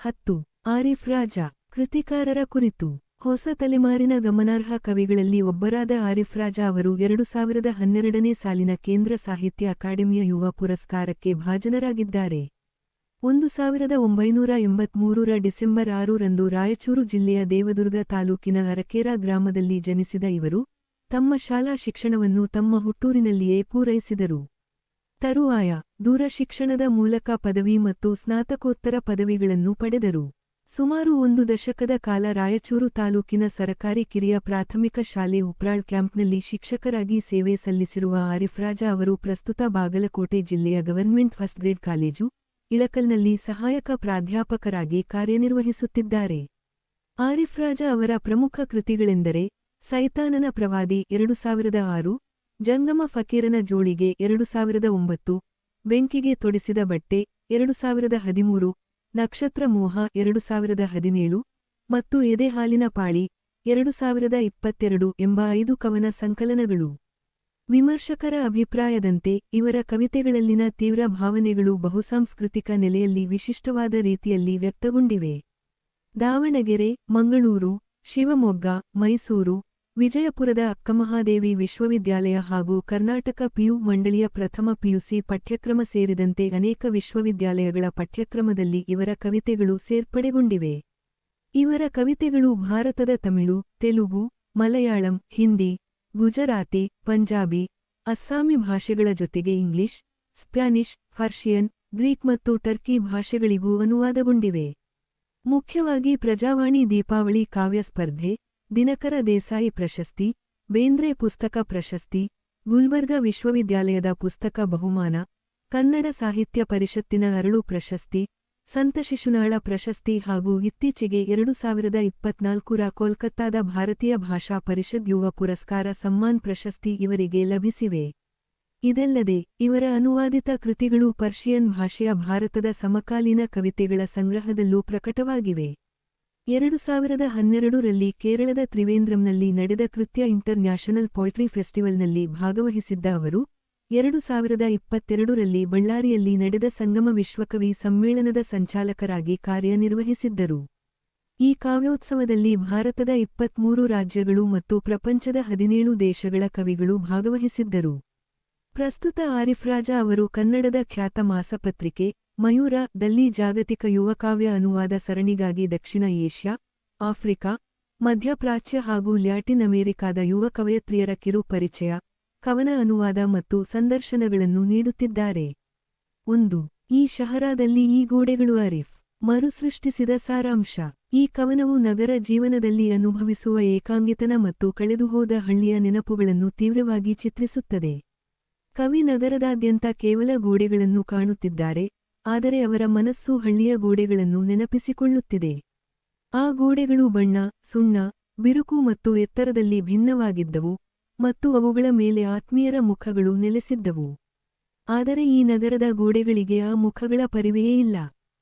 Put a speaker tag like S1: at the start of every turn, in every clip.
S1: ಹತ್ತು. ಆರಿಫ್ ರಾಜ, ಕೃತಿಕಾರರ ಕುರಿತು. ಹೊಸ ತಲೆಮಾರಿನ ಗಮನಾರ್ಹ ಕವಿಗಳಲ್ಲಿ ಒಬ್ಬರಾದ ಆರಿಫ್ ರಾಜ ಅವರು ಎರಡು ಸಾವಿರದ ಹನ್ನೆರಡನೇ ಸಾಲಿನ ಕೇಂದ್ರ ಸಾಹಿತ್ಯ ಅಕಾಡೆಮಿಯ ಯುವ ಪುರಸ್ಕಾರಕ್ಕೆ ಭಾಜನರಾಗಿದ್ದಾರೆ. ಒಂದು ಸಾವಿರದ ಒಂಬೈನೂರ ಎಂಬತ್ಮೂರರ ಡಿಸೆಂಬರ್ ಆರರಂದು ರಾಯಚೂರು ಜಿಲ್ಲೆಯ ದೇವದುರ್ಗ ತಾಲೂಕಿನ ಅರಕೇರಾ ಗ್ರಾಮದಲ್ಲಿ ಜನಿಸಿದ ಇವರು, ತಮ್ಮ ಶಾಲಾ ಶಿಕ್ಷಣವನ್ನು ತಮ್ಮ ಹುಟ್ಟೂರಿನಲ್ಲಿಯೇ ಪೂರೈಸಿದರು. ತರುವಾಯ ದೂರ ಶಿಕ್ಷಣದ ಮೂಲಕ ಪದವಿ ಮತ್ತು ಸ್ನಾತಕೋತ್ತರ ಪದವಿಗಳನ್ನು ಪಡೆದರು. ಸುಮಾರು ಒಂದು ದಶಕದ ಕಾಲ ರಾಯಚೂರು ತಾಲೂಕಿನ ಸರಕಾರಿ ಕಿರಿಯ ಪ್ರಾಥಮಿಕ ಶಾಲೆ ಉಪ್ರಾಳ್ ಕ್ಯಾಂಪ್ನಲ್ಲಿ ಶಿಕ್ಷಕರಾಗಿ ಸೇವೆ ಸಲ್ಲಿಸಿರುವ ಆರಿಫ್ರಾಜ ಅವರು ಪ್ರಸ್ತುತ ಬಾಗಲಕೋಟೆ ಜಿಲ್ಲೆಯ ಗವರ್ಮೆಂಟ್ ಫಸ್ಟ್ ಗ್ರೇಡ್ ಕಾಲೇಜು, ಇಳಕಲ್ನಲ್ಲಿ ಸಹಾಯಕ ಪ್ರಾಧ್ಯಾಪಕರಾಗಿ ಕಾರ್ಯನಿರ್ವಹಿಸುತ್ತಿದ್ದಾರೆ. ಆರಿಫ್ರಾಜ ಅವರ ಪ್ರಮುಖ ಕೃತಿಗಳೆಂದರೆ ಸೈತಾನನ ಪ್ರವಾದಿ ಎರಡು ಸಾವಿರದ ಆರು ಜಂಗಮ ಫಕೀರನ ಜೋಳಿಗೆ ಎರಡು ಸಾವಿರದ ಒಂಬತ್ತು, ಬೆಂಕಿಗೆ ತೊಡಿಸಿದ ಬಟ್ಟೆ ಎರಡು ಸಾವಿರದ ಹದಿಮೂರು, ನಕ್ಷತ್ರ ಮೋಹ ಎರಡು ಸಾವಿರದ ಹದಿನೇಳು ಮತ್ತು ಎದೆಹಾಲಿನ ಪಾಳಿ ಎರಡು ಸಾವಿರದ ಇಪ್ಪತ್ತೆರಡು ಎಂಬ ಐದು ಕವನ ಸಂಕಲನಗಳು. ವಿಮರ್ಶಕರ ಅಭಿಪ್ರಾಯದಂತೆ ಇವರ ಕವಿತೆಗಳಲ್ಲಿನ ತೀವ್ರ ಭಾವನೆಗಳು ಬಹುಸಾಂಸ್ಕೃತಿಕ ನೆಲೆಯಲ್ಲಿ ವಿಶಿಷ್ಟವಾದ ರೀತಿಯಲ್ಲಿ ವ್ಯಕ್ತಗೊಂಡಿವೆ. ದಾವಣಗೆರೆ, ಮಂಗಳೂರು, ಶಿವಮೊಗ್ಗ, ಮೈಸೂರು ವಿಜಯಪುರದ ಅಕ್ಕಮಹಾದೇವಿ ವಿಶ್ವವಿದ್ಯಾಲಯ ಹಾಗೂ ಕರ್ನಾಟಕ ಪಿಯು ಮಂಡಳಿಯ ಪ್ರಥಮ ಪಿಯುಸಿ ಪಠ್ಯಕ್ರಮ ಸೇರಿದಂತೆ ಅನೇಕ ವಿಶ್ವವಿದ್ಯಾಲಯಗಳ ಪಠ್ಯಕ್ರಮದಲ್ಲಿ ಇವರ ಕವಿತೆಗಳು ಸೇರ್ಪಡೆಗೊಂಡಿವೆ. ಇವರ ಕವಿತೆಗಳು ಭಾರತದ ತಮಿಳು, ತೆಲುಗು, ಮಲಯಾಳಂ, ಹಿಂದಿ, ಗುಜರಾತಿ, ಪಂಜಾಬಿ, ಅಸ್ಸಾಮಿ ಭಾಷೆಗಳ ಜೊತೆಗೆ ಇಂಗ್ಲಿಷ್, ಸ್ಪ್ಯಾನಿಷ್ ಫರ್ಷಿಯನ್ ಗ್ರೀಕ್ ಮತ್ತು ಟರ್ಕಿ ಭಾಷೆಗಳಿಗೂ ಅನುವಾದಗೊಂಡಿವೆ. ಮುಖ್ಯವಾಗಿ ಪ್ರಜಾವಾಣಿ ದೀಪಾವಳಿ ಕಾವ್ಯ ಸ್ಪರ್ಧೆ ದಿನಕರ ದೇಸಾಯಿ ಪ್ರಶಸ್ತಿ, ಬೇಂದ್ರೆ ಪುಸ್ತಕ ಪ್ರಶಸ್ತಿ, ಗುಲ್ಬರ್ಗ ವಿಶ್ವವಿದ್ಯಾಲಯದ ಪುಸ್ತಕ ಬಹುಮಾನ, ಕನ್ನಡ ಸಾಹಿತ್ಯ ಪರಿಷತ್ತಿನ ಅರಳು ಪ್ರಶಸ್ತಿ, ಸಂತ ಶಿಶುನಾಳ ಪ್ರಶಸ್ತಿ ಹಾಗೂ ಇತ್ತೀಚೆಗೆ ಎರಡು ಸಾವಿರದ ಇಪ್ಪತ್ನಾಲ್ಕರ ಕೋಲ್ಕತ್ತಾದ ಭಾರತೀಯ ಭಾಷಾ ಪರಿಷದ್ ಯುವ ಪುರಸ್ಕಾರ ಸಮ್ಮಾನ್ ಪ್ರಶಸ್ತಿ ಇವರಿಗೆ ಲಭಿಸಿವೆ. ಇದಲ್ಲದೆ, ಇವರ ಅನುವಾದಿತ ಕೃತಿಗಳು ಪರ್ಷಿಯನ್ ಭಾಷೆಯ ಭಾರತದ ಸಮಕಾಲೀನ ಕವಿತೆಗಳ ಸಂಗ್ರಹದಲ್ಲೂ ಪ್ರಕಟವಾಗಿವೆ. ಎರಡು ಸಾವಿರದ ಹನ್ನೆರಡರಲ್ಲಿ ಕೇರಳದ ತ್ರಿವೇಂದ್ರಂನಲ್ಲಿ ನಡೆದ ಕೃತ್ಯ ಇಂಟರ್ ನ್ಯಾಷನಲ್ ಪೊಯಿಟ್ರಿ ಫೆಸ್ಟಿವಲ್ನಲ್ಲಿ ಭಾಗವಹಿಸಿದ್ದ ಅವರು, ಎರಡು ಸಾವಿರದ ಇಪ್ಪತ್ತೆರಡರಲ್ಲಿ ಬಳ್ಳಾರಿಯಲ್ಲಿ ನಡೆದ ಸಂಗಮ ವಿಶ್ವಕವಿ ಸಮ್ಮೇಳನದ ಸಂಚಾಲಕರಾಗಿ ಕಾರ್ಯನಿರ್ವಹಿಸಿದ್ದರು. ಈ ಕಾವ್ಯೋತ್ಸವದಲ್ಲಿ ಭಾರತದ ಇಪ್ಪತ್ಮೂರು ರಾಜ್ಯಗಳು ಮತ್ತು ಪ್ರಪಂಚದ ಹದಿನೇಳು ದೇಶಗಳ ಕವಿಗಳು ಭಾಗವಹಿಸಿದ್ದರು. ಪ್ರಸ್ತುತ ಆರಿಫ್ರಾಜ ಅವರು ಕನ್ನಡದ ಖ್ಯಾತ ಮಾಸಪತ್ರಿಕೆ ಮಯೂರ, ದಲ್ಲಿ ಜಾಗತಿಕ ಯುವಕಾವ್ಯ ಅನುವಾದ ಸರಣಿಗಾಗಿ ದಕ್ಷಿಣ ಏಷ್ಯಾ, ಆಫ್ರಿಕಾ, ಮಧ್ಯಪ್ರಾಚ್ಯ ಹಾಗೂ ಲ್ಯಾಟಿನ್ ಅಮೆರಿಕಾದ ಯುವ ಕವಯತ್ರಿಯರ ಕಿರು ಪರಿಚಯ, ಕವನ ಅನುವಾದ ಮತ್ತು ಸಂದರ್ಶನಗಳನ್ನು ನೀಡುತ್ತಿದ್ದಾರೆ. ಒಂದು, ಈ ಶಹರಾದಲ್ಲಿ ಈ ಗೋಡೆಗಳು ಅರಿಫ್, ಮರುಸೃಷ್ಟಿಸಿದ ಸಾರಾಂಶ. ಈ ಕವನವು ನಗರ ಜೀವನದಲ್ಲಿ ಅನುಭವಿಸುವ ಏಕಾಂಗಿತನ ಮತ್ತು ಕಳೆದುಹೋದ ಹಳ್ಳಿಯ ನೆನಪುಗಳನ್ನು ತೀವ್ರವಾಗಿ ಚಿತ್ರಿಸುತ್ತದೆ. ಕವಿ ನಗರದಾದ್ಯಂತ ಕೇವಲ ಗೋಡೆಗಳನ್ನು ಕಾಣುತ್ತಿದ್ದಾರೆ ಆದರೆ ಅವರ ಮನಸ್ಸು ಹಳ್ಳಿಯ ಗೋಡೆಗಳನ್ನು ನೆನಪಿಸಿಕೊಳ್ಳುತ್ತಿದೆ. ಆ ಗೋಡೆಗಳು ಬಣ್ಣ, ಸುಣ್ಣ, ಬಿರುಕು ಮತ್ತು ಎತ್ತರದಲ್ಲಿ ಭಿನ್ನವಾಗಿದ್ದವು ಮತ್ತು ಅವುಗಳ ಮೇಲೆ ಆತ್ಮೀಯರ ಮುಖಗಳು ನೆಲೆಸಿದ್ದವು. ಆದರೆ ಈ ನಗರದ ಗೋಡೆಗಳಿಗೆ ಆ ಮುಖಗಳ ಪರಿವೆಯೇ ಇಲ್ಲ.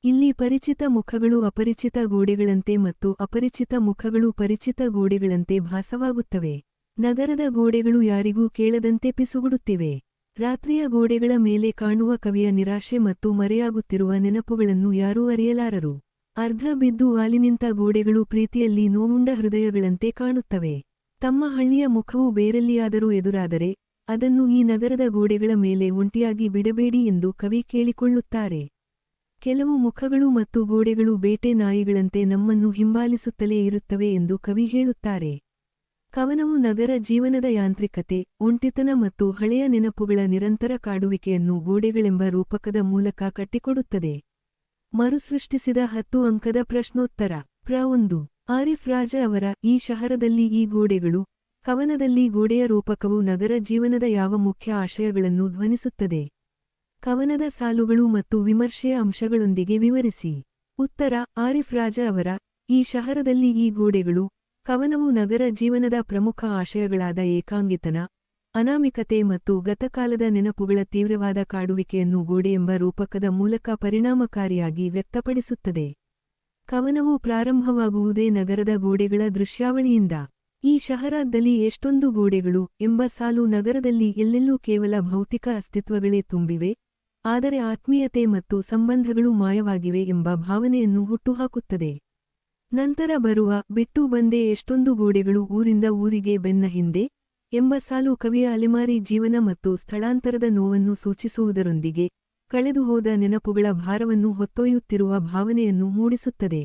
S1: ಇಲ್ಲಿ ಪರಿಚಿತ ಮುಖಗಳು ಅಪರಿಚಿತ ಗೋಡೆಗಳಂತೆ ಮತ್ತು ಅಪರಿಚಿತ ಮುಖಗಳು ಪರಿಚಿತ ಗೋಡೆಗಳಂತೆ ಭಾಸವಾಗುತ್ತವೆ. ನಗರದ ಗೋಡೆಗಳು ಯಾರಿಗೂ ಕೇಳದಂತೆ ಪಿಸುಗುಡುತ್ತಿವೆ. ರಾತ್ರಿಯ ಗೋಡೆಗಳ ಮೇಲೆ ಕಾಣುವ ಕವಿಯ ನಿರಾಶೆ ಮತ್ತು ಮರೆಯಾಗುತ್ತಿರುವ ನೆನಪುಗಳನ್ನು ಯಾರೂ ಅರಿಯಲಾರರು. ಅರ್ಧ ಬಿದ್ದು ವಾಲಿನಿಂತ ಗೋಡೆಗಳು ಪ್ರೀತಿಯಲ್ಲಿ ನೋವುಂಡ ಹೃದಯಗಳಂತೆ ಕಾಣುತ್ತವೆ. ತಮ್ಮ ಹಳ್ಳಿಯ ಮುಖವು ಬೇರೆಲ್ಲಿಯಾದರೂ ಎದುರಾದರೆ, ಅದನ್ನು ಈ ನಗರದ ಗೋಡೆಗಳ ಮೇಲೆ ಒಂಟಿಯಾಗಿ ಬಿಡಬೇಡಿ ಎಂದು ಕವಿ ಕೇಳಿಕೊಳ್ಳುತ್ತಾರೆ. ಕೆಲವು ಮುಖಗಳು ಮತ್ತು ಗೋಡೆಗಳು ಬೇಟೆ ನಾಯಿಗಳಂತೆ ನಮ್ಮನ್ನು ಹಿಂಬಾಲಿಸುತ್ತಲೇ ಇರುತ್ತವೆ ಎಂದು ಕವಿ ಹೇಳುತ್ತಾರೆ. ಕವನವು ನಗರ ಜೀವನದ ಯಾಂತ್ರಿಕತೆ, ಒಂಟಿತನ ಮತ್ತು ಹಳೆಯ ನೆನಪುಗಳ ನಿರಂತರ ಕಾಡುವಿಕೆಯನ್ನು ಗೋಡೆಗಳೆಂಬ ರೂಪಕದ ಮೂಲಕ ಕಟ್ಟಿಕೊಡುತ್ತದೆ. ಮರುಸೃಷ್ಟಿಸಿದ ಹತ್ತು ಅಂಕದ ಪ್ರಶ್ನೋತ್ತರ. ಪ್ರ ಒಂದು. ಆರಿಫ್ ರಾಜ ಅವರ ಈ ಶಹರದಲ್ಲಿ ಈ ಗೋಡೆಗಳು, ಕವನದಲ್ಲಿ ಗೋಡೆಯ ರೂಪಕವು ನಗರ ಜೀವನದ ಯಾವ ಮುಖ್ಯ ಆಶಯಗಳನ್ನು ಧ್ವನಿಸುತ್ತದೆ. ಕವನದ ಸಾಲುಗಳು ಮತ್ತು ವಿಮರ್ಶೆಯ ಅಂಶಗಳೊಂದಿಗೆ ವಿವರಿಸಿ. ಉತ್ತರ. ಆರಿಫ್ ರಾಜ ಅವರ ಈ ಶಹರದಲ್ಲಿ ಈ ಗೋಡೆಗಳು ಕವನವು ನಗರ ಜೀವನದ ಪ್ರಮುಖ ಆಶಯಗಳಾದ ಏಕಾಂಗಿತನ, ಅನಾಮಿಕತೆ ಮತ್ತು ಗತಕಾಲದ ನೆನಪುಗಳ ತೀವ್ರವಾದ ಕಾಡುವಿಕೆಯನ್ನು ಗೋಡೆ ಎಂಬ ರೂಪಕದ ಮೂಲಕ ಪರಿಣಾಮಕಾರಿಯಾಗಿ ವ್ಯಕ್ತಪಡಿಸುತ್ತದೆ. ಕವನವು ಪ್ರಾರಂಭವಾಗುವುದೇ ನಗರದ ಗೋಡೆಗಳ ದೃಶ್ಯಾವಳಿಯಿಂದ. ಈ ಶಹರದಲ್ಲಿ ಎಷ್ಟೊಂದು ಗೋಡೆಗಳು ಎಂಬ ಸಾಲು ನಗರದಲ್ಲಿ ಎಲ್ಲೆಲ್ಲೂ ಕೇವಲ ಭೌತಿಕ ಅಸ್ತಿತ್ವಗಳೇ ತುಂಬಿವೆ, ಆದರೆ ಆತ್ಮೀಯತೆ ಮತ್ತು ಸಂಬಂಧಗಳು ಮಾಯವಾಗಿವೆ ಎಂಬ ಭಾವನೆಯನ್ನು ಹುಟ್ಟುಹಾಕುತ್ತದೆ. ನಂತರ ಬರುವ ಬಿಟ್ಟು ಬಂದೆ ಎಷ್ಟೊಂದು ಗೋಡೆಗಳು ಊರಿಂದ ಊರಿಗೆ ಬೆನ್ನ ಹಿಂದೆ ಎಂಬ ಸಾಲು ಕವಿಯ ಅಲೆಮಾರಿ ಜೀವನ ಮತ್ತು ಸ್ಥಳಾಂತರದ ನೋವನ್ನು ಸೂಚಿಸುವುದರೊಂದಿಗೆ ಕಳೆದುಹೋದ ನೆನಪುಗಳ ಭಾರವನ್ನು ಹೊತ್ತೊಯ್ಯುತ್ತಿರುವ ಭಾವನೆಯನ್ನು ಮೂಡಿಸುತ್ತದೆ.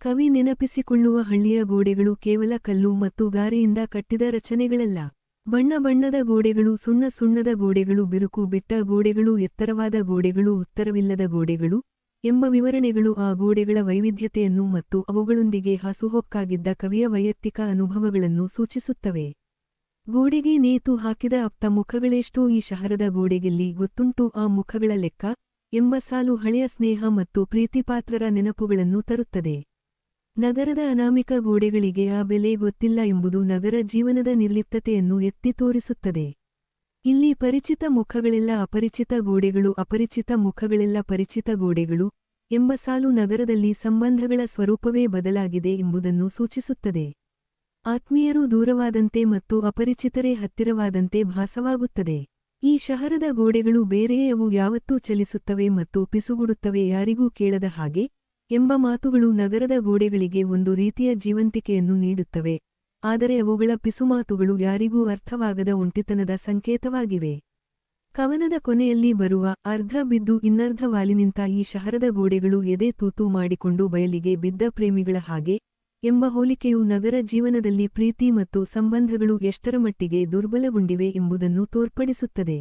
S1: ಕವಿ ನೆನಪಿಸಿಕೊಳ್ಳುವ ಹಳ್ಳಿಯ ಗೋಡೆಗಳು ಕೇವಲ ಕಲ್ಲು ಮತ್ತು ಗಾರೆಯಿಂದ ಕಟ್ಟಿದ ರಚನೆಗಳಲ್ಲ. ಬಣ್ಣ ಬಣ್ಣದ ಗೋಡೆಗಳು, ಸುಣ್ಣ ಸುಣ್ಣದ ಗೋಡೆಗಳು, ಬಿರುಕು ಬಿಟ್ಟ ಗೋಡೆಗಳು, ಎತ್ತರವಾದ ಗೋಡೆಗಳು, ಉತ್ತರವಿಲ್ಲದ ಗೋಡೆಗಳು ಎಂಬ ವಿವರಣೆಗಳು ಆ ಗೋಡೆಗಳ ವೈವಿಧ್ಯತೆಯನ್ನು ಮತ್ತು ಅವುಗಳೊಂದಿಗೆ ಹಾಸುಹೊಕ್ಕಾಗಿದ್ದ ಕವಿಯ ವೈಯಕ್ತಿಕ ಅನುಭವಗಳನ್ನು ಸೂಚಿಸುತ್ತವೆ. ಗೋಡೆಗೆ ನೇತು ಹಾಕಿದ ಅಪ್ತ ಮುಖಗಳೆಷ್ಟೋ ಈ ಶಹರದ ಗೋಡೆಗೆಲ್ಲಿ ಗೊತ್ತುಂಟು. ಆ ಮುಖಗಳ ಲೆಕ್ಕ ಎಂಬ ಸಾಲು ಹಳೆಯ ಸ್ನೇಹ ಮತ್ತು ಪ್ರೀತಿಪಾತ್ರರ ನೆನಪುಗಳನ್ನು ತರುತ್ತದೆ. ನಗರದ ಅನಾಮಿಕ ಗೋಡೆಗಳಿಗೆ ಆ ಬೆಲೆ ಗೊತ್ತಿಲ್ಲ ಎಂಬುದು ನಗರ ಜೀವನದ ನಿರ್ಲಿಪ್ತತೆಯನ್ನು ಎತ್ತಿ ತೋರಿಸುತ್ತದೆ. ಇಲ್ಲಿ ಪರಿಚಿತ ಮುಖಗಳೆಲ್ಲ ಅಪರಿಚಿತ ಗೋಡೆಗಳು, ಅಪರಿಚಿತ ಮುಖಗಳೆಲ್ಲ ಪರಿಚಿತ ಗೋಡೆಗಳು ಎಂಬ ಸಾಲು ನಗರದಲ್ಲಿ ಸಂಬಂಧಗಳ ಸ್ವರೂಪವೇ ಬದಲಾಗಿದೆ ಎಂಬುದನ್ನು ಸೂಚಿಸುತ್ತದೆ. ಆತ್ಮೀಯರು ದೂರವಾದಂತೆ ಮತ್ತು ಅಪರಿಚಿತರೇ ಹತ್ತಿರವಾದಂತೆ ಭಾಸವಾಗುತ್ತದೆ. ಈ ಶಹರದ ಗೋಡೆಗಳು ಬೇರೆಯವು ಯಾವತ್ತೂ ಚಲಿಸುತ್ತವೆ ಮತ್ತು ಪಿಸುಗುಡುತ್ತವೆ, ಯಾರಿಗೂ ಕೇಳದ ಹಾಗೆ ಎಂಬ ಮಾತುಗಳು ನಗರದ ಗೋಡೆಗಳಿಗೆ ಒಂದು ರೀತಿಯ ಜೀವಂತಿಕೆಯನ್ನು ನೀಡುತ್ತವೆ. ಆದರೆ ಅವುಗಳ ಪಿಸುಮಾತುಗಳು ಯಾರಿಗೂ ಅರ್ಥವಾಗದ ಒಂಟಿತನದ ಸಂಕೇತವಾಗಿವೆ. ಕವನದ ಕೊನೆಯಲ್ಲಿ ಬರುವ ಅರ್ಧ ಬಿದ್ದು ಇನ್ನರ್ಧ ವಾಲಿನಿಂತ ಈ ಶಹರದ ಗೋಡೆಗಳು ಎದೆ ತೂತು ಮಾಡಿಕೊಂಡು ಬಯಲಿಗೆ ಬಿದ್ದ ಪ್ರೇಮಿಗಳ ಹಾಗೆ ಎಂಬ ಹೋಲಿಕೆಯು ನಗರ ಜೀವನದಲ್ಲಿ ಪ್ರೀತಿ ಮತ್ತು ಸಂಬಂಧಗಳು ಎಷ್ಟರ ಮಟ್ಟಿಗೆ ದುರ್ಬಲಗೊಂಡಿವೆ ಎಂಬುದನ್ನು ತೋರ್ಪಡಿಸುತ್ತದೆ.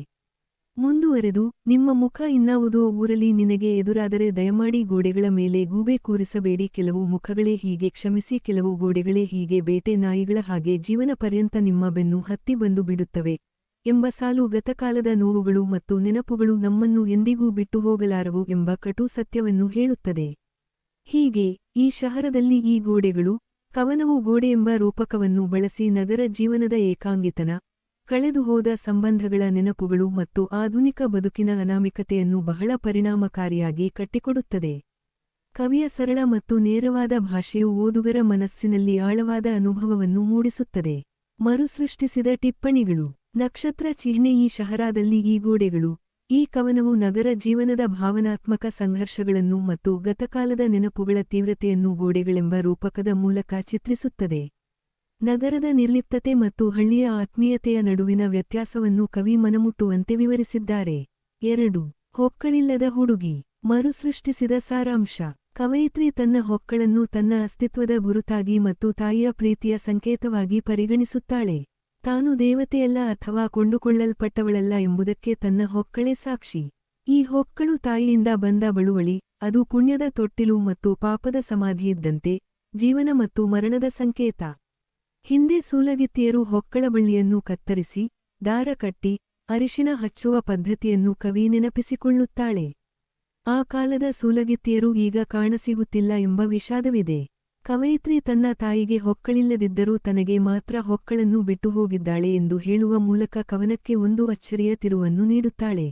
S1: ಮುಂದುವರೆದು, ನಿಮ್ಮ ಮುಖ ಇನ್ನಾವುದೋ ಊರಲ್ಲಿ ನಿನಗೆ ಎದುರಾದರೆ ದಯಮಾಡಿ ಗೋಡೆಗಳ ಮೇಲೆ ಗೂಬೆ ಕೂರಿಸಬೇಡಿ. ಕೆಲವು ಮುಖಗಳೇ ಹೀಗೆ ಕ್ಷಮಿಸಿ, ಕೆಲವು ಗೋಡೆಗಳೇ ಹೀಗೆ ಬೇಟೆ ನಾಯಿಗಳ ಹಾಗೆ ಜೀವನ ಪರ್ಯಂತ ನಿಮ್ಮ ಬೆನ್ನು ಹತ್ತಿ ಬಂದು ಬಿಡುತ್ತವೆ ಎಂಬ ಸಾಲು ಗತಕಾಲದ ನೋವುಗಳು ಮತ್ತು ನೆನಪುಗಳು ನಮ್ಮನ್ನು ಎಂದಿಗೂ ಬಿಟ್ಟು ಹೋಗಲಾರವು ಎಂಬ ಕಟು ಸತ್ಯವನ್ನು ಹೇಳುತ್ತದೆ. ಹೀಗೆ, ಈ ಶಹರದಲ್ಲಿ ಈ ಗೋಡೆಗಳು, ಕವನವು ಗೋಡೆ ಎಂಬ ರೂಪಕವನ್ನು ಬಳಸಿ ನಗರ ಜೀವನದ ಏಕಾಂಗಿತನ ಕಳೆದುಹೋದ ಸಂಬಂಧಗಳ ನೆನಪುಗಳು ಮತ್ತು ಆಧುನಿಕ ಬದುಕಿನ ಅನಾಮಿಕತೆಯನ್ನು ಬಹಳ ಪರಿಣಾಮಕಾರಿಯಾಗಿ ಕಟ್ಟಿಕೊಡುತ್ತದೆ. ಕವಿಯ ಸರಳ ಮತ್ತು ನೇರವಾದ ಭಾಷೆಯು ಓದುಗರ ಮನಸ್ಸಿನಲ್ಲಿ ಆಳವಾದ ಅನುಭವವನ್ನು ಮೂಡಿಸುತ್ತದೆ. ಮರುಸೃಷ್ಟಿಸಿದ ಟಿಪ್ಪಣಿಗಳು, ನಕ್ಷತ್ರ ಚಿಹ್ನೆ ಈ ಶಹರಾದಲ್ಲಿ ಈ ಗೋಡೆಗಳು, ಈ ಕವನವು ನಗರ ಜೀವನದ ಭಾವನಾತ್ಮಕ ಸಂಘರ್ಷಗಳನ್ನು ಮತ್ತು ಗತಕಾಲದ ನೆನಪುಗಳ ತೀವ್ರತೆಯನ್ನು ಗೋಡೆಗಳೆಂಬ ರೂಪಕದ ಮೂಲಕ ಚಿತ್ರಿಸುತ್ತದೆ. ನಗರದ ನಿರ್ಲಿಪ್ತತೆ ಮತ್ತು ಹಳ್ಳಿಯ ಆತ್ಮೀಯತೆಯ ನಡುವಿನ ವ್ಯತ್ಯಾಸವನ್ನು ಕವಿ ಮನಮುಟ್ಟುವಂತೆ ವಿವರಿಸಿದ್ದಾರೆ. ಎರಡು, ಹೊಕ್ಕಳಿಲ್ಲದ ಹುಡುಗಿ. ಮರುಸೃಷ್ಟಿಸಿದ ಸಾರಾಂಶ. ಕವಯಿತ್ರಿ ತನ್ನ ಹೊಕ್ಕಳನ್ನು ತನ್ನ ಅಸ್ತಿತ್ವದ ಗುರುತಾಗಿ ಮತ್ತು ತಾಯಿಯ ಪ್ರೀತಿಯ ಸಂಕೇತವಾಗಿ ಪರಿಗಣಿಸುತ್ತಾಳೆ. ತಾನು ದೇವತೆಯಲ್ಲ ಅಥವಾ ಕೊಂಡುಕೊಳ್ಳಲ್ಪಟ್ಟವಳಲ್ಲ ಎಂಬುದಕ್ಕೆ ತನ್ನ ಹೊಕ್ಕಳೆ ಸಾಕ್ಷಿ. ಈ ಹೊಕ್ಕಳು ತಾಯಿಯಿಂದ ಬಂದ ಬಳುವಳಿ, ಅದು ಪುಣ್ಯದ ತೊಟ್ಟಿಲು ಮತ್ತು ಪಾಪದ ಸಮಾಧಿಯಿದ್ದಂತೆ ಜೀವನ ಮತ್ತು ಮರಣದ ಸಂಕೇತ. ಹಿಂದೆ ಸೂಲಗಿತ್ತಿಯರು ಹೊಕ್ಕಳಬಳ್ಳಿಯನ್ನು ಕತ್ತರಿಸಿ, ದಾರ ಕಟ್ಟಿ, ಅರಿಶಿನ ಹಚ್ಚುವ ಪದ್ಧತಿಯನ್ನು ಕವಿ ನೆನಪಿಸಿಕೊಳ್ಳುತ್ತಾಳೆ. ಆ ಕಾಲದ ಸೂಲಗಿತ್ತಿಯರು ಈಗ ಕಾಣಸಿಗುತ್ತಿಲ್ಲ ಎಂಬ ವಿಷಾದವಿದೆ. ಕವಯಿತ್ರಿ ತನ್ನ ತಾಯಿಗೆ ಹೊಕ್ಕಳಿಲ್ಲದಿದ್ದರೂ ತನಗೆ ಮಾತ್ರ ಹೊಕ್ಕಳನ್ನು ಬಿಟ್ಟು ಹೋಗಿದ್ದಾಳೆ ಎಂದು ಹೇಳುವ ಮೂಲಕ ಕವನಕ್ಕೆ ಒಂದು ಅಚ್ಚರಿಯ ತಿರುವನ್ನು ನೀಡುತ್ತಾಳೆ.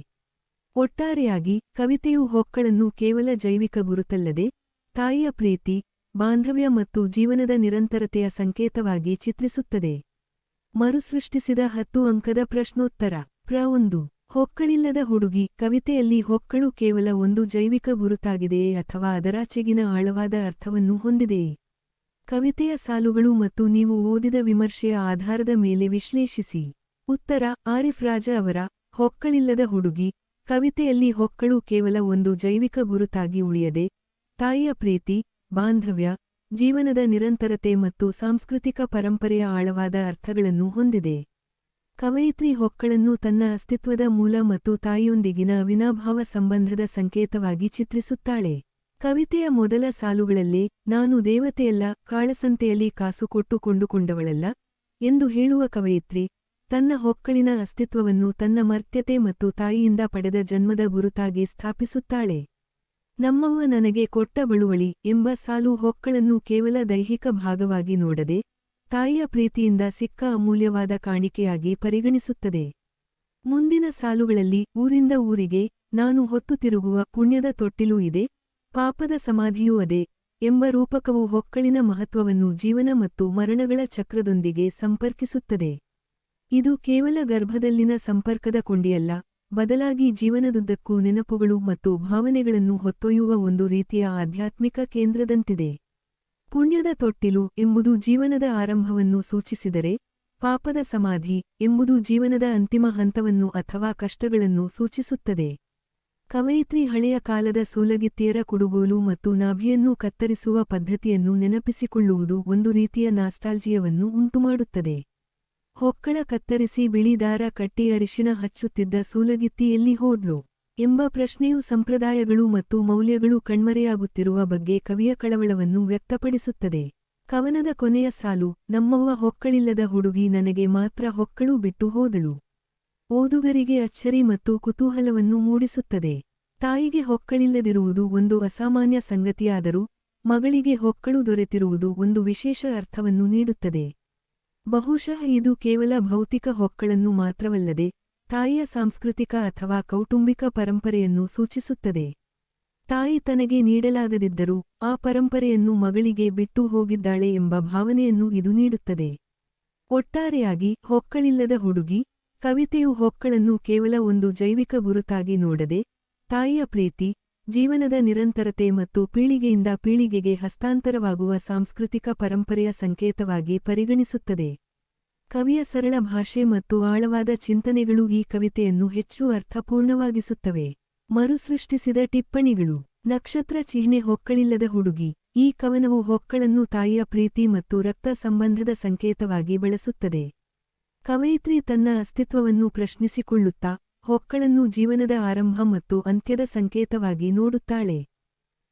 S1: ಒಟ್ಟಾರೆಯಾಗಿ ಕವಿತೆಯು ಹೊಕ್ಕಳನ್ನು ಕೇವಲ ಜೈವಿಕ ಗುರುತಲ್ಲದೆ, ತಾಯಿಯ ಪ್ರೀತಿ ಬಾಂಧವ್ಯ ಮತ್ತು ಜೀವನದ ನಿರಂತರತೆಯ ಸಂಕೇತವಾಗಿ ಚಿತ್ರಿಸುತ್ತದೆ. ಮರುಸೃಷ್ಟಿಸಿದ ಹತ್ತು ಅಂಕದ ಪ್ರಶ್ನೋತ್ತರ. ಪ್ರ ಒಂದು. ಹೊಕ್ಕಳಿಲ್ಲದ ಹುಡುಗಿ. ಕವಿತೆಯಲ್ಲಿ ಹೊಕ್ಕಳು ಕೇವಲ ಒಂದು ಜೈವಿಕ ಗುರುತಾಗಿದೆಯೇ ಅಥವಾ ಅದರಾಚೆಗಿನ ಆಳವಾದ ಅರ್ಥವನ್ನು ಹೊಂದಿದೆಯೇ? ಕವಿತೆಯ ಸಾಲುಗಳು ಮತ್ತು ನೀವು ಓದಿದ ವಿಮರ್ಶೆಯ ಆಧಾರದ ಮೇಲೆ ವಿಶ್ಲೇಷಿಸಿ. ಉತ್ತರ. ಆರಿಫ್ ರಾಜ ಅವರ ಹೊಕ್ಕಳಿಲ್ಲದ ಹುಡುಗಿ. ಕವಿತೆಯಲ್ಲಿ ಹೊಕ್ಕಳು ಕೇವಲ ಒಂದು ಜೈವಿಕ ಗುರುತಾಗಿ ಉಳಿಯದೆ, ತಾಯಿಯ ಪ್ರೀತಿ ಬಾಂಧವ್ಯ, ಜೀವನದ ನಿರಂತರತೆ ಮತ್ತು ಸಾಂಸ್ಕೃತಿಕ ಪರಂಪರೆಯ ಆಳವಾದ ಅರ್ಥಗಳನ್ನು ಹೊಂದಿದೆ. ಕವಯಿತ್ರಿ ಹೊಕ್ಕಳನ್ನು ತನ್ನ ಅಸ್ತಿತ್ವದ ಮೂಲ ಮತ್ತು ತಾಯಿಯೊಂದಿಗಿನ ವಿನಾಭಾವ ಸಂಬಂಧದ ಸಂಕೇತವಾಗಿ ಚಿತ್ರಿಸುತ್ತಾಳೆ. ಕವಿತೆಯ ಮೊದಲ ಸಾಲುಗಳಲ್ಲಿ, ನಾನು ದೇವತೆಯಲ್ಲ, ಕಾಳಸಂತೆಯಲ್ಲಿ ಕಾಸು ಕೊಟ್ಟು ಕೊಂಡುಕೊಂಡವಳಲ್ಲ ಎಂದು ಹೇಳುವ ಕವಯಿತ್ರಿ, ತನ್ನ ಹೊಕ್ಕಳಿನ ಅಸ್ತಿತ್ವವನ್ನು ತನ್ನ ಮರ್ತ್ಯತೆ ಮತ್ತು ತಾಯಿಯಿಂದ ಪಡೆದ ಜನ್ಮದ ಗುರುತಾಗಿ ಸ್ಥಾಪಿಸುತ್ತಾಳೆ. ನಮ್ಮವ್ವ ನನಗೆ ಕೊಟ್ಟ ಬಳುವಳಿ ಎಂಬ ಸಾಲು ಹೊಕ್ಕಳನ್ನು ಕೇವಲ ದೈಹಿಕ ಭಾಗವಾಗಿ ನೋಡದೆ, ತಾಯಿಯ ಪ್ರೀತಿಯಿಂದ ಸಿಕ್ಕ ಅಮೂಲ್ಯವಾದ ಕಾಣಿಕೆಯಾಗಿ ಪರಿಗಣಿಸುತ್ತದೆ. ಮುಂದಿನ ಸಾಲುಗಳಲ್ಲಿ ಊರಿಂದ ಊರಿಗೆ ನಾನು ಹೊತ್ತು ತಿರುಗುವ ಪುಣ್ಯದ ತೊಟ್ಟಿಲೂ ಇದೆ, ಪಾಪದ ಸಮಾಧಿಯೂ ಅದೇ ಎಂಬ ರೂಪಕವು ಹೊಕ್ಕಳಿನ ಮಹತ್ವವನ್ನು ಜೀವನ ಮತ್ತು ಮರಣಗಳ ಚಕ್ರದೊಂದಿಗೆ ಸಂಪರ್ಕಿಸುತ್ತದೆ. ಇದು ಕೇವಲ ಗರ್ಭದಲ್ಲಿನ ಸಂಪರ್ಕದ ಕೊಂಡಿಯಲ್ಲ ಬದಲಾಗಿ ಜೀವನದುದ್ದಕ್ಕೂ ನೆನಪುಗಳು ಮತ್ತು ಭಾವನೆಗಳನ್ನು ಹೊತ್ತೊಯ್ಯುವ ಒಂದು ರೀತಿಯ ಆಧ್ಯಾತ್ಮಿಕ ಕೇಂದ್ರದಂತಿದೆ. ಪುಣ್ಯದ ತೊಟ್ಟಿಲು ಎಂಬುದು ಜೀವನದ ಆರಂಭವನ್ನು ಸೂಚಿಸಿದರೆ, ಪಾಪದ ಸಮಾಧಿ ಎಂಬುದು ಜೀವನದ ಅಂತಿಮ ಹಂತವನ್ನು ಅಥವಾ ಕಷ್ಟಗಳನ್ನು ಸೂಚಿಸುತ್ತದೆ. ಕವಯಿತ್ರಿ ಹಳೆಯ ಕಾಲದ ಸೂಲಗಿತ್ತಿಯರ ಕುಡುಗೋಲು ಮತ್ತು ನಾಭಿಯನ್ನು ಕತ್ತರಿಸುವ ಪದ್ಧತಿಯನ್ನು ನೆನಪಿಸಿಕೊಳ್ಳುವುದು ಒಂದು ರೀತಿಯ ನಾಸ್ಟಾಲ್ಜಿಯವನ್ನು ಉಂಟುಮಾಡುತ್ತದೆ. ಹೊಕ್ಕಳ ಕತ್ತರಿಸಿ ಬಿಳಿದಾರ ಕಟ್ಟಿ ಅರಿಶಿನ ಹಚ್ಚುತ್ತಿದ್ದ ಸೂಲಗಿತ್ತಿ ಎಲ್ಲಿ ಹೋದ್ಲು? ಎಂಬ ಪ್ರಶ್ನೆಯು ಸಂಪ್ರದಾಯಗಳು ಮತ್ತು ಮೌಲ್ಯಗಳು ಕಣ್ಮರೆಯಾಗುತ್ತಿರುವ ಬಗ್ಗೆ ಕವಿಯ ಕಳವಳವನ್ನು ವ್ಯಕ್ತಪಡಿಸುತ್ತದೆ. ಕವನದ ಕೊನೆಯ ಸಾಲು, ನಮ್ಮವ್ವ ಹೊಕ್ಕಳಿಲ್ಲದ ಹುಡುಗಿ ನನಗೆ ಮಾತ್ರ ಹೊಕ್ಕಳು ಬಿಟ್ಟು ಹೋದಳು. ಓದುಗರಿಗೆ ಅಚ್ಚರಿ ಮತ್ತು ಕುತೂಹಲವನ್ನು ಮೂಡಿಸುತ್ತದೆ. ತಾಯಿಗೆ ಹೊಕ್ಕಳಿಲ್ಲದಿರುವುದು ಒಂದು ಅಸಾಮಾನ್ಯ ಸಂಗತಿಯಾದರೂ, ಮಗಳಿಗೆ ಹೊಕ್ಕಳು ದೊರೆತಿರುವುದು ಒಂದು ವಿಶೇಷ ಅರ್ಥವನ್ನು ನೀಡುತ್ತದೆ. ಬಹುಶಃ ಇದು ಕೇವಲ ಭೌತಿಕ ಹೊಕ್ಕಳನ್ನು ಮಾತ್ರವಲ್ಲದೆ, ತಾಯಿಯ ಸಾಂಸ್ಕೃತಿಕ ಅಥವಾ ಕೌಟುಂಬಿಕ ಪರಂಪರೆಯನ್ನು ಸೂಚಿಸುತ್ತದೆ. ತಾಯಿ ತನಗೆ ನೀಡಲಾಗದಿದ್ದರೂ, ಆ ಪರಂಪರೆಯನ್ನು ಮಗಳಿಗೆ ಬಿಟ್ಟು ಹೋಗಿದ್ದಾಳೆ ಎಂಬ ಭಾವನೆಯನ್ನು ಇದು ನೀಡುತ್ತದೆ. ಒಟ್ಟಾರೆಯಾಗಿ, ಹೊಕ್ಕಳಿಲ್ಲದ ಹುಡುಗಿ, ಕವಿತೆಯು ಹೊಕ್ಕಳನ್ನು ಕೇವಲ ಒಂದು ಜೈವಿಕ ಗುರುತಾಗಿ ನೋಡದೆ, ತಾಯಿಯ ಪ್ರೀತಿ ಜೀವನದ ನಿರಂತರತೆ ಮತ್ತು ಪೀಳಿಗೆಯಿಂದ ಪೀಳಿಗೆಗೆ ಹಸ್ತಾಂತರವಾಗುವ ಸಾಂಸ್ಕೃತಿಕ ಪರಂಪರೆಯ ಸಂಕೇತವಾಗಿ ಪರಿಗಣಿಸುತ್ತದೆ. ಕವಿಯ ಸರಳ ಭಾಷೆ ಮತ್ತು ಆಳವಾದ ಚಿಂತನೆಗಳು ಈ ಕವಿತೆಯನ್ನು ಹೆಚ್ಚು ಅರ್ಥಪೂರ್ಣವಾಗಿಸುತ್ತವೆ. ಮರುಸೃಷ್ಟಿಸಿದ ಟಿಪ್ಪಣಿಗಳು. ನಕ್ಷತ್ರ ಚಿಹ್ನೆ ಹೊಕ್ಕಳಿಲ್ಲದ ಹುಡುಗಿ. ಈ ಕವನವು ಹೊಕ್ಕಳನ್ನು ತಾಯಿಯ ಪ್ರೀತಿ ಮತ್ತು ರಕ್ತ ಸಂಬಂಧದ ಸಂಕೇತವಾಗಿ ಬಳಸುತ್ತದೆ. ಕವಯಿತ್ರಿ ತನ್ನ ಅಸ್ತಿತ್ವವನ್ನು ಪ್ರಶ್ನಿಸಿಕೊಳ್ಳುತ್ತಾ ಹೊಕ್ಕಳನ್ನು ಜೀವನದ ಆರಂಭ ಮತ್ತು ಅಂತ್ಯದ ಸಂಕೇತವಾಗಿ ನೋಡುತ್ತಾಳೆ.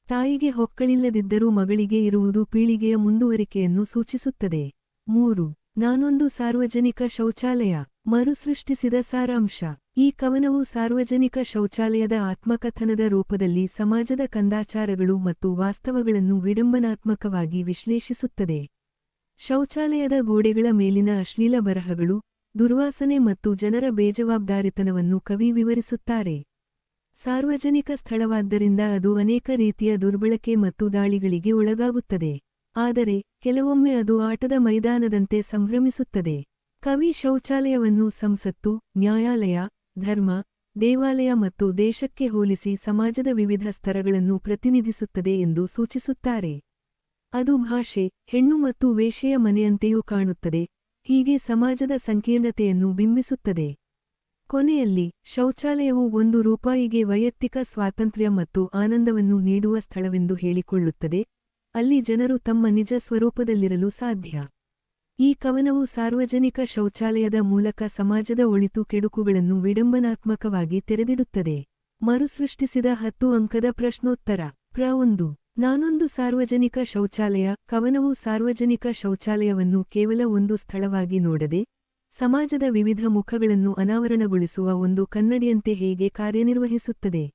S1: ತಾಯಿಗೆ ಹೊಕ್ಕಳಿಲ್ಲದಿದ್ದರೂ ಮಗಳಿಗೆ ಇರುವುದು ಪೀಳಿಗೆಯ ಮುಂದುವರಿಕೆಯನ್ನು ಸೂಚಿಸುತ್ತದೆ. ಮೂರು, ನಾನೊಂದು ಸಾರ್ವಜನಿಕ ಶೌಚಾಲಯ. ಮರುಸೃಷ್ಟಿಸಿದ ಸಾರಾಂಶ. ಈ ಕವನವು ಸಾರ್ವಜನಿಕ ಶೌಚಾಲಯದ ಆತ್ಮಕಥನದ ರೂಪದಲ್ಲಿ ಸಮಾಜದ ಕಂದಾಚಾರಗಳು ಮತ್ತು ವಾಸ್ತವಗಳನ್ನು ವಿಡಂಬನಾತ್ಮಕವಾಗಿ ವಿಶ್ಲೇಷಿಸುತ್ತದೆ. ಶೌಚಾಲಯದ ಗೋಡೆಗಳ ಮೇಲಿನ ಅಶ್ಲೀಲ ಬರಹಗಳು ದುರ್ವಾಸನೆ ಮತ್ತು ಜನರ ಬೇಜವಾಬ್ದಾರಿತನವನ್ನು ಕವಿ ವಿವರಿಸುತ್ತಾರೆ. ಸಾರ್ವಜನಿಕ ಸ್ಥಳವಾದ್ದರಿಂದ ಅದು ಅನೇಕ ರೀತಿಯ ದುರ್ಬಳಕೆ ಮತ್ತು ದಾಳಿಗಳಿಗೆ ಒಳಗಾಗುತ್ತದೆ. ಆದರೆ, ಕೆಲವೊಮ್ಮೆ ಅದು ಆಟದ ಮೈದಾನದಂತೆ ಸಂಭ್ರಮಿಸುತ್ತದೆ. ಕವಿ ಶೌಚಾಲಯವನ್ನು ಸಂಸತ್ತು, ನ್ಯಾಯಾಲಯ, ಧರ್ಮ, ದೇವಾಲಯ ಮತ್ತು ದೇಶಕ್ಕೆ ಹೋಲಿಸಿ ಸಮಾಜದ ವಿವಿಧ ಸ್ತರಗಳನ್ನು ಪ್ರತಿನಿಧಿಸುತ್ತದೆ ಎಂದು ಸೂಚಿಸುತ್ತಾರೆ. ಅದು ಭಾಷೆ, ಹೆಣ್ಣು ಮತ್ತು ವೇಷೆಯ ಮನೆಯಂತೆಯೂ ಕಾಣುತ್ತದೆ. ಹೀಗೆ ಸಮಾಜದ ಸಂಕೀರ್ಣತೆಯನ್ನು ಬಿಂಬಿಸುತ್ತದೆ. ಕೊನೆಯಲ್ಲಿ, ಶೌಚಾಲಯವು ಒಂದು ರೂಪಾಯಿಗೆ ವೈಯಕ್ತಿಕ ಸ್ವಾತಂತ್ರ್ಯ ಮತ್ತು ಆನಂದವನ್ನು ನೀಡುವ ಸ್ಥಳವೆಂದು ಹೇಳಿಕೊಳ್ಳುತ್ತದೆ. ಅಲ್ಲಿ ಜನರು ತಮ್ಮ ನಿಜ ಸ್ವರೂಪದಲ್ಲಿರಲು ಸಾಧ್ಯ. ಈ ಕವನವು ಸಾರ್ವಜನಿಕ ಶೌಚಾಲಯದ ಮೂಲಕ ಸಮಾಜದ ಒಳಿತು ಕೆಡುಕುಗಳನ್ನು ವಿಡಂಬನಾತ್ಮಕವಾಗಿ ತೆರೆದಿಡುತ್ತದೆ. ಮರುಸೃಷ್ಟಿಸಿದ ಹತ್ತು ಅಂಕದ ಪ್ರಶ್ನೋತ್ತರ. ಪ್ರ ಒಂದು. ನಾನೊಂದು ಸಾರ್ವಜನಿಕ ಶೌಚಾಲಯ, ಕವನವು ಸಾರ್ವಜನಿಕ ಶೌಚಾಲಯವನ್ನು ಕೇವಲ ಒಂದು ಸ್ಥಳವಾಗಿ ನೋಡದೆ, ಸಮಾಜದ ವಿವಿಧ ಮುಖಗಳನ್ನು ಅನಾವರಣಗೊಳಿಸುವ ಒಂದು ಕನ್ನಡಿಯಂತೆ ಹೇಗೆ ಕಾರ್ಯನಿರ್ವಹಿಸುತ್ತದೆ?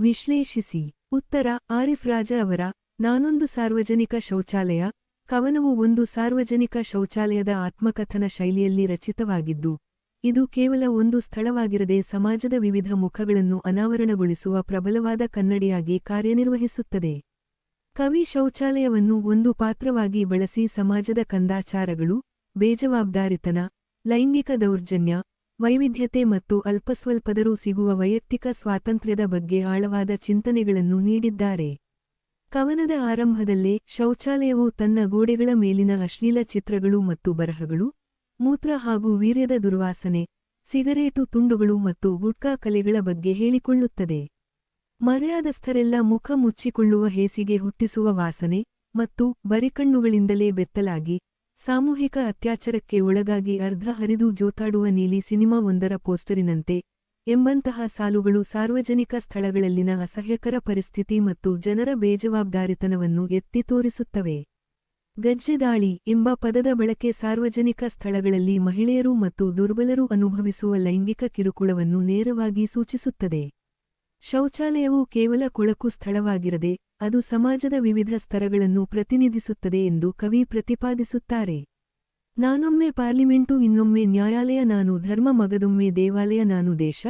S1: ವಿಶ್ಲೇಷಿಸಿ. ಉತ್ತರ, ಆರಿಫ್ ರಾಜ ಅವರ, ನಾನೊಂದು ಸಾರ್ವಜನಿಕ ಶೌಚಾಲಯ, ಕವನವು ಒಂದು ಸಾರ್ವಜನಿಕ ಶೌಚಾಲಯದ ಆತ್ಮಕಥನ ಶೈಲಿಯಲ್ಲಿ ರಚಿತವಾಗಿದ್ದು, ಇದು ಕೇವಲ ಒಂದು ಸ್ಥಳವಾಗಿರದೆ ಸಮಾಜದ ವಿವಿಧ ಮುಖಗಳನ್ನು ಅನಾವರಣಗೊಳಿಸುವ ಪ್ರಬಲವಾದ ಕನ್ನಡಿಯಾಗಿ ಕಾರ್ಯನಿರ್ವಹಿಸುತ್ತದೆ. ಕವಿ ಶೌಚಾಲಯವನ್ನು ಒಂದು ಪಾತ್ರವಾಗಿ ಬಳಸಿ ಸಮಾಜದ ಕಂದಾಚಾರಗಳು, ಬೇಜವಾಬ್ದಾರಿತನ, ಲೈಂಗಿಕ ದೌರ್ಜನ್ಯ, ವೈವಿಧ್ಯತೆ ಮತ್ತು ಅಲ್ಪಸ್ವಲ್ಪದರೂ ಸಿಗುವ ವೈಯಕ್ತಿಕ ಸ್ವಾತಂತ್ರ್ಯದ ಬಗ್ಗೆ ಆಳವಾದ ಚಿಂತನೆಗಳನ್ನು ನೀಡಿದ್ದಾರೆ. ಕವನದ ಆರಂಭದಲ್ಲೇ ಶೌಚಾಲಯವು ತನ್ನ ಗೋಡೆಗಳ ಮೇಲಿನ ಅಶ್ಲೀಲ ಚಿತ್ರಗಳು ಮತ್ತು ಬರಹಗಳು, ಮೂತ್ರ ಹಾಗೂ ವೀರ್ಯದ ದುರ್ವಾಸನೆ, ಸಿಗರೇಟು ತುಂಡುಗಳು ಮತ್ತು ಗುಟ್ಕಾ ಕಲೆಗಳ ಬಗ್ಗೆ ಹೇಳಿಕೊಳ್ಳುತ್ತದೆ. ಮರ್ಯಾದಸ್ಥರೆಲ್ಲ ಮುಖ ಮುಚ್ಚಿಕೊಳ್ಳುವ ಹೇಸಿಗೆ ಹುಟ್ಟಿಸುವ ವಾಸನೆ ಮತ್ತು ಬರಿಕಣ್ಣುಗಳಿಂದಲೇ ಬೆತ್ತಲಾಗಿ ಸಾಮೂಹಿಕ ಅತ್ಯಾಚಾರಕ್ಕೆ ಒಳಗಾಗಿ ಅರ್ಧ ಹರಿದು ಜೋತಾಡುವ ನೀಲಿ ಸಿನಿಮಾವೊಂದರ ಪೋಸ್ಟರಿನಂತೆ ಎಂಬಂತಹ ಸಾಲುಗಳು ಸಾರ್ವಜನಿಕ ಸ್ಥಳಗಳಲ್ಲಿನ ಅಸಹ್ಯಕರ ಪರಿಸ್ಥಿತಿ ಮತ್ತು ಜನರ ಬೇಜವಾಬ್ದಾರಿತನವನ್ನು ಎತ್ತಿ ತೋರಿಸುತ್ತವೆ. ಗಜ್ಜೆದಾಳಿ ಎಂಬ ಪದದ ಬಳಕೆ ಸಾರ್ವಜನಿಕ ಸ್ಥಳಗಳಲ್ಲಿ ಮಹಿಳೆಯರು ಮತ್ತು ದುರ್ಬಲರು ಅನುಭವಿಸುವ ಲೈಂಗಿಕ ಕಿರುಕುಳವನ್ನು ನೇರವಾಗಿ ಸೂಚಿಸುತ್ತದೆ. ಶೌಚಾಲಯವು ಕೇವಲ ಕೊಳಕು ಸ್ಥಳವಾಗಿರದೆ, ಅದು ಸಮಾಜದ ವಿವಿಧ ಸ್ತರಗಳನ್ನು ಪ್ರತಿನಿಧಿಸುತ್ತದೆ ಎಂದು ಕವಿ ಪ್ರತಿಪಾದಿಸುತ್ತಾರೆ. ನಾನೊಮ್ಮೆ ಪಾರ್ಲಿಮೆಂಟು, ಇನ್ನೊಮ್ಮೆ ನ್ಯಾಯಾಲಯ, ನಾನು ಧರ್ಮ, ಮಗದೊಮ್ಮೆ ದೇವಾಲಯ, ನಾನು ದೇಶ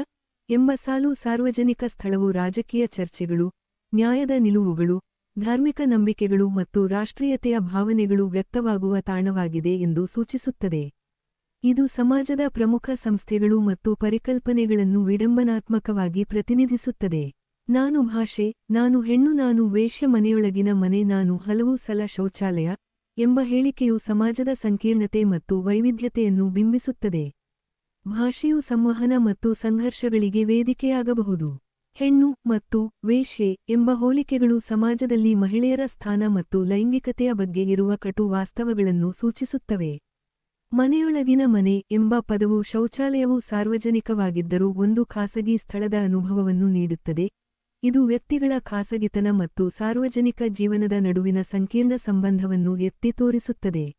S1: ಎಂಬ ಸಾಲು ಸಾರ್ವಜನಿಕ ಸ್ಥಳವು ರಾಜಕೀಯ ಚರ್ಚೆಗಳು, ನ್ಯಾಯದ ನಿಲುವುಗಳು, ಧಾರ್ಮಿಕ ನಂಬಿಕೆಗಳು ಮತ್ತು ರಾಷ್ಟ್ರೀಯತೆಯ ಭಾವನೆಗಳು ವ್ಯಕ್ತವಾಗುವ ತಾಣವಾಗಿದೆ ಎಂದು ಸೂಚಿಸುತ್ತದೆ. ಇದು ಸಮಾಜದ ಪ್ರಮುಖ ಸಂಸ್ಥೆಗಳು ಮತ್ತು ಪರಿಕಲ್ಪನೆಗಳನ್ನು ವಿಡಂಬನಾತ್ಮಕವಾಗಿ ಪ್ರತಿನಿಧಿಸುತ್ತದೆ. ನಾನು ಭಾಷೆ, ನಾನು ಹೆಣ್ಣು, ನಾನು ವೇಶ್ಯ ಮನೆಯೊಳಗಿನ ಮನೆ, ನಾನು ಹಲವು ಸಲ ಶೌಚಾಲಯ ಎಂಬ ಹೇಳಿಕೆಯು ಸಮಾಜದ ಸಂಕೀರ್ಣತೆ ಮತ್ತು ವೈವಿಧ್ಯತೆಯನ್ನು ಬಿಂಬಿಸುತ್ತದೆ. ಭಾಷೆಯು ಸಂವಹನ ಮತ್ತು ಸಂಘರ್ಷಗಳಿಗೆ ವೇದಿಕೆಯಾಗಬಹುದು. ಹೆಣ್ಣು ಮತ್ತು ವೇಶ್ಯೆ ಎಂಬ ಹೋಲಿಕೆಗಳು ಸಮಾಜದಲ್ಲಿ ಮಹಿಳೆಯರ ಸ್ಥಾನ ಮತ್ತು ಲೈಂಗಿಕತೆಯ ಬಗ್ಗೆ ಇರುವ ಕಟು ವಾಸ್ತವಗಳನ್ನು ಸೂಚಿಸುತ್ತವೆ. ಮನೆಯೊಳಗಿನ ಮನೆ ಎಂಬ ಪದವು ಶೌಚಾಲಯವು ಸಾರ್ವಜನಿಕವಾಗಿದ್ದರೂ ಒಂದು ಖಾಸಗಿ ಸ್ಥಳದ ಅನುಭವವನ್ನು ನೀಡುತ್ತದೆ. ಇದು ವ್ಯಕ್ತಿಗಳ ಖಾಸಗಿತನ ಮತ್ತು ಸಾರ್ವಜನಿಕ ಜೀವನದ ನಡುವಿನ ಸಂಕೀರ್ಣ ಸಂಬಂಧವನ್ನು ಎತ್ತಿ ತೋರಿಸುತ್ತದೆ.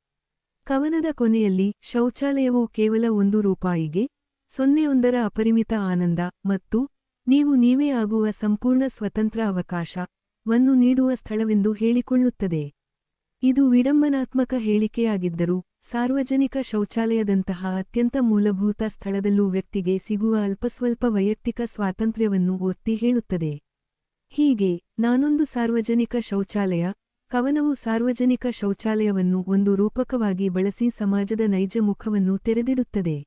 S1: ಕವನದ ಕೊನೆಯಲ್ಲಿ ಶೌಚಾಲಯವು ಕೇವಲ ಒಂದು ರೂಪಾಯಿಗೆ ಸೊನ್ನೆಯೊಂದರ ಅಪರಿಮಿತ ಆನಂದ ಮತ್ತು ನೀವು ನೀವೇ ಆಗುವ ಸಂಪೂರ್ಣ ಸ್ವತಂತ್ರ ಅವಕಾಶ ವನ್ನು ನೀಡುವ ಸ್ಥಳವೆಂದು ಹೇಳಿಕೊಳ್ಳುತ್ತದೆ. ಇದು ವಿಡಂಬನಾತ್ಮಕ ಹೇಳಿಕೆಯಾಗಿದ್ದರೂ ಸಾರ್ವಜನಿಕ ಶೌಚಾಲಯದಂತಹ ಅತ್ಯಂತ ಮೂಲಭೂತ ಸ್ಥಳದಲ್ಲೂ ವ್ಯಕ್ತಿಗೆ ಸಿಗುವ ಅಲ್ಪಸ್ವಲ್ಪ ವೈಯಕ್ತಿಕ ಸ್ವಾತಂತ್ರ್ಯವನ್ನು ಒತ್ತಿ ಹೇಳುತ್ತದೆ. ಹೀಗೆ, ನಾನೊಂದು ಸಾರ್ವಜನಿಕ ಶೌಚಾಲಯ, ಕವನವು ಸಾರ್ವಜನಿಕ ಶೌಚಾಲಯವನ್ನು ಒಂದು ರೂಪಕವಾಗಿ ಬಳಸಿ ಸಮಾಜದ ನೈಜ ಮುಖವನ್ನು ತೆರೆದಿಡುತ್ತದೆ.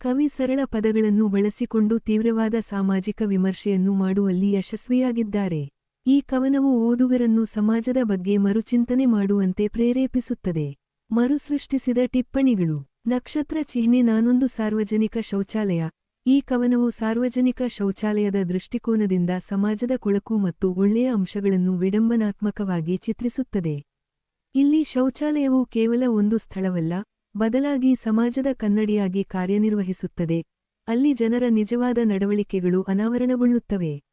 S1: ಕವಿ ಸರಳ ಪದಗಳನ್ನು ಬಳಸಿಕೊಂಡು ತೀವ್ರವಾದ ಸಾಮಾಜಿಕ ವಿಮರ್ಶೆಯನ್ನು ಮಾಡುವಲ್ಲಿ ಯಶಸ್ವಿಯಾಗಿದ್ದಾರೆ. ಈ ಕವನವು ಓದುಗರನ್ನು ಸಮಾಜದ ಬಗ್ಗೆ ಮರುಚಿಂತನೆ ಮಾಡುವಂತೆ ಪ್ರೇರೇಪಿಸುತ್ತದೆ. ಮರುಸೃಷ್ಟಿಸಿದ ಟಿಪ್ಪಣಿಗಳು. ನಕ್ಷತ್ರ ಚಿಹ್ನೆ ನಾನೊಂದು ಸಾರ್ವಜನಿಕ ಶೌಚಾಲಯ. ಈ ಕವನವು ಸಾರ್ವಜನಿಕ ಶೌಚಾಲಯದ ದೃಷ್ಟಿಕೋನದಿಂದ ಸಮಾಜದ ಕೊಳಕು ಮತ್ತು ಒಳ್ಳೆಯ ಅಂಶಗಳನ್ನು ವಿಡಂಬನಾತ್ಮಕವಾಗಿ ಚಿತ್ರಿಸುತ್ತದೆ. ಇಲ್ಲಿ ಶೌಚಾಲಯವು ಕೇವಲ ಒಂದು ಸ್ಥಳವಲ್ಲ, ಬದಲಾಗಿ ಸಮಾಜದ ಕನ್ನಡಿಯಾಗಿ ಕಾರ್ಯನಿರ್ವಹಿಸುತ್ತದೆ. ಅಲ್ಲಿ ಜನರ ನಿಜವಾದ ನಡವಳಿಕೆಗಳು ಅನಾವರಣಗೊಳ್ಳುತ್ತವೆ.